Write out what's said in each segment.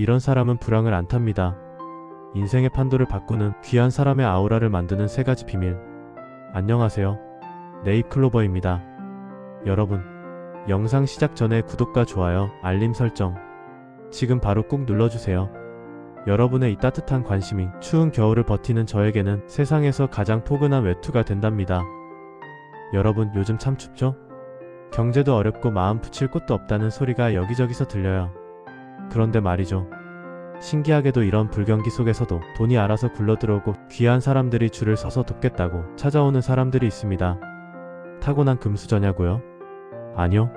이런 사람은 불황을 안 탑니다. 인생의 판도를 바꾸는 귀한 사람의 아우라를 만드는 세 가지 비밀. 안녕하세요. 네잎클로버입니다. 여러분, 영상 시작 전에 구독과 좋아요, 알림 설정. 지금 바로 꾹 눌러주세요. 여러분의 이 따뜻한 관심이 추운 겨울을 버티는 저에게는 세상에서 가장 포근한 외투가 된답니다. 여러분, 요즘 참 춥죠? 경제도 어렵고 마음 붙일 곳도 없다는 소리가 여기저기서 들려요. 그런데 말이죠. 신기하게도 이런 불경기 속에서도 돈이 알아서 굴러들어오고 귀한 사람들이 줄을 서서 돕겠다고 찾아오는 사람들이 있습니다. 타고난 금수저냐고요? 아니요.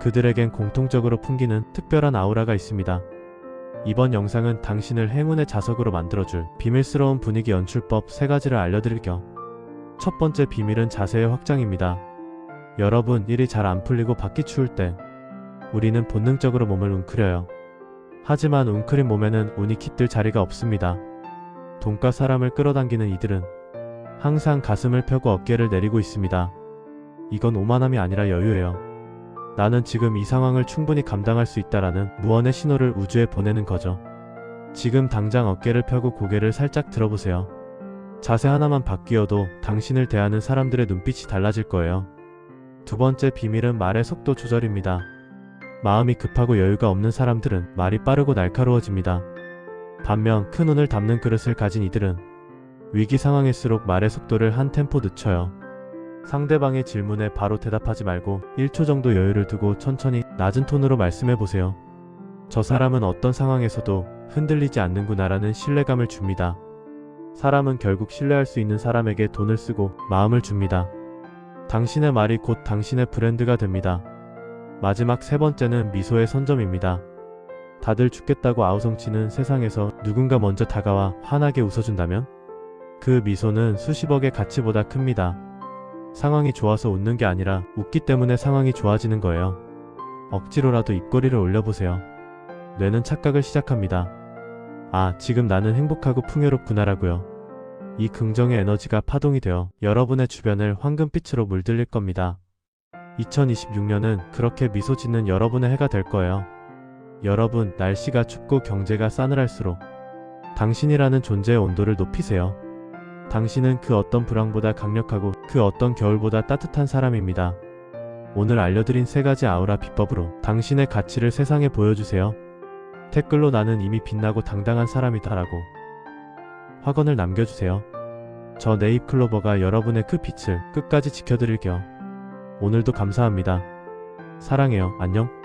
그들에겐 공통적으로 풍기는 특별한 아우라가 있습니다. 이번 영상은 당신을 행운의 자석으로 만들어줄 비밀스러운 분위기 연출법 3가지를 알려드릴 겸 첫 번째 비밀은 자세의 확장입니다. 여러분 일이 잘 안 풀리고 받기 추울 때 우리는 본능적으로 몸을 웅크려요. 하지만 웅크린 몸에는 운이 깃들 자리가 없습니다. 돈과 사람을 끌어당기는 이들은 항상 가슴을 펴고 어깨를 내리고 있습니다. 이건 오만함이 아니라 여유예요. 나는 지금 이 상황을 충분히 감당할 수 있다라는 무언의 신호를 우주에 보내는 거죠. 지금 당장 어깨를 펴고 고개를 살짝 들어보세요. 자세 하나만 바뀌어도 당신을 대하는 사람들의 눈빛이 달라질 거예요. 두 번째 비밀은 말의 속도 조절입니다. 마음이 급하고 여유가 없는 사람들은 말이 빠르고 날카로워집니다. 반면 큰 운을 담는 그릇을 가진 이들은 위기 상황일수록 말의 속도를 한 템포 늦춰요. 상대방의 질문에 바로 대답하지 말고 1초 정도 여유를 두고 천천히 낮은 톤으로 말씀해 보세요. 저 사람은 어떤 상황에서도 흔들리지 않는구나라는 신뢰감을 줍니다. 사람은 결국 신뢰할 수 있는 사람에게 돈을 쓰고 마음을 줍니다. 당신의 말이 곧 당신의 브랜드가 됩니다. 마지막 세 번째는 미소의 선점입니다. 다들 죽겠다고 아우성치는 세상에서 누군가 먼저 다가와 환하게 웃어준다면 그 미소는 수십억의 가치보다 큽니다. 상황이 좋아서 웃는 게 아니라 웃기 때문에 상황이 좋아지는 거예요. 억지로라도 입꼬리를 올려보세요. 뇌는 착각을 시작합니다. 아, 지금 나는 행복하고 풍요롭구나라고요. 이 긍정의 에너지가 파동이 되어 여러분의 주변을 황금빛으로 물들일 겁니다. 2026년은 그렇게 미소 짓는 여러분의 해가 될 거예요. 여러분, 날씨가 춥고 경제가 싸늘할수록 당신이라는 존재의 온도를 높이세요. 당신은 그 어떤 불황보다 강력하고 그 어떤 겨울보다 따뜻한 사람입니다. 오늘 알려드린 세 가지 아우라 비법으로 당신의 가치를 세상에 보여주세요. 댓글로 나는 이미 빛나고 당당한 사람이다 라고 확언을 남겨주세요. 저 네잎 클로버가 여러분의 그 빛을 끝까지 지켜드릴 겸 오늘도 감사합니다. 사랑해요. 안녕.